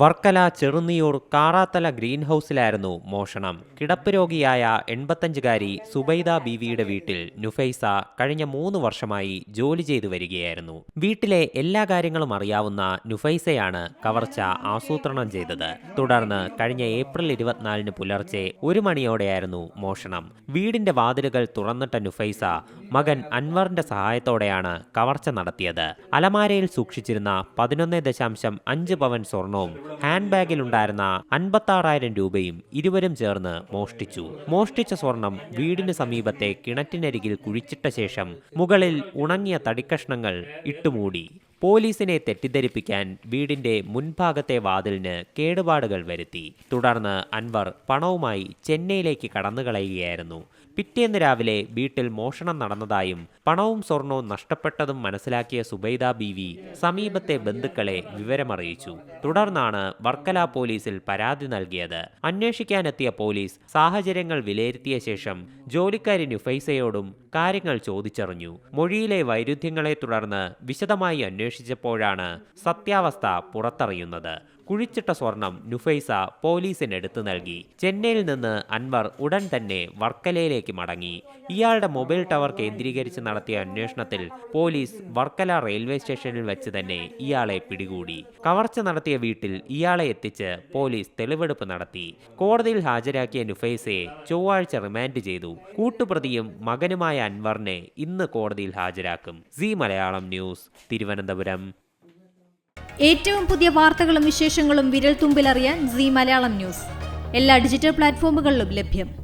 Varkala Cheruniyoor Karathala green ഹൗസിലായിരുന്നു മോഷണം. കിടപ്പ് രോഗിയായ എൺപത്തഞ്ചുകാരി സുബൈദ ബീവിയുടെ വീട്ടിൽ നുഫൈസ കഴിഞ്ഞ മൂന്ന് വർഷമായി ജോലി ചെയ്തു വരികയായിരുന്നു. വീട്ടിലെ എല്ലാ കാര്യങ്ങളും അറിയാവുന്ന നുഫൈസയാണ് കവർച്ച ആസൂത്രണം ചെയ്തത്. തുടർന്ന് കഴിഞ്ഞ ഏപ്രിൽ ഇരുപത്തിനാലിന് പുലർച്ചെ ഒരു മണിയോടെയായിരുന്നു മോഷണം. വീടിന്റെ വാതിലുകൾ തുറന്നിട്ട നുഫൈസ മകൻ അൻവറിന്റെ സഹായത്തോടെയാണ് കവർച്ച നടത്തിയത്. അലമാരയിൽ സൂക്ഷിച്ചിരുന്ന പതിനൊന്ന് ദശാംശം അഞ്ച് പവൻ സ്വർണവും ഹാൻഡ് ബാഗിലുണ്ടായിരുന്ന അൻപത്താറായിരം രൂപയും ഇരുവരും ചേർന്ന് മോഷ്ടിച്ചു. മോഷ്ടിച്ച സ്വർണം വീടിന് സമീപത്തെ കിണറ്റിനരികിൽ കുഴിച്ചിട്ട ശേഷം മുകളിൽ ഉണങ്ങിയ തടിക്കഷ്ണങ്ങൾ ഇട്ടുമൂടി. പോലീസിനെ തെറ്റിദ്ധരിപ്പിക്കാൻ വീടിന്റെ മുൻഭാഗത്തെ വാതിലിന് കേടുപാടുകൾ വരുത്തി. തുടർന്ന് അൻവർ പണവുമായി ചെന്നൈയിലേക്ക് കടന്നുകളയുകയായിരുന്നു. പിറ്റേന്ന് രാവിലെ വീട്ടിൽ മോഷണം നടന്നതായും പണവും സ്വർണവും നഷ്ടപ്പെട്ടതും മനസ്സിലാക്കിയ സുബൈദ ബീവി സമീപത്തെ ബന്ധുക്കളെ വിവരമറിയിച്ചു. തുടർന്നാണ് വർക്കല പോലീസിൽ പരാതി നൽകിയത്. അന്വേഷിക്കാനെത്തിയ പോലീസ് സാഹചര്യങ്ങൾ വിലയിരുത്തിയ ശേഷം ജോലിക്കാരി നുഫൈസയോടും കാര്യങ്ങൾ ചോദിച്ചറിഞ്ഞു. മൊഴിയിലെ വൈരുദ്ധ്യങ്ങളെ തുടർന്ന് വിശദമായി അന്വേഷിച്ചപ്പോഴാണ് സത്യാവസ്ഥ പുറത്തറിയുന്നത്. കുഴിച്ചിട്ട സ്വർണം നുഫൈസ പോലീസിന് എടുത്തു നൽകി. ചെന്നൈയിൽ നിന്ന് അൻവർ ഉടൻ തന്നെ വർക്കലയിലേക്ക് മടങ്ങി. ഇയാളുടെ മൊബൈൽ ടവർ കേന്ദ്രീകരിച്ച് നടത്തിയ അന്വേഷണത്തിൽ പോലീസ് വർക്കല റെയിൽവേ സ്റ്റേഷനിൽ വെച്ച് തന്നെ ഇയാളെ പിടികൂടി. കവർച്ച നടത്തിയ വീട്ടിൽ ഇയാളെ എത്തിച്ച് പോലീസ് തെളിവെടുപ്പ് നടത്തി. കോടതിയിൽ ഹാജരാക്കിയ നുഫൈസയെ ചൊവ്വാഴ്ച റിമാൻഡ് ചെയ്തു. കൂട്ടുപ്രതിയും മകനുമായ അൻവറിനെ ഇന്ന് കോടതിയിൽ ഹാജരാക്കും. C Malayalam news Thiruvananthapuram. ഏറ്റവും പുതിയ വാർത്തകളും വിശേഷങ്ങളും വിരൽ തുമ്പിലറിയാൻ സി മലയാളം ന്യൂസ്. എല്ലാ ഡിജിറ്റൽ പ്ലാറ്റ്ഫോമുകളിലും ലഭ്യം.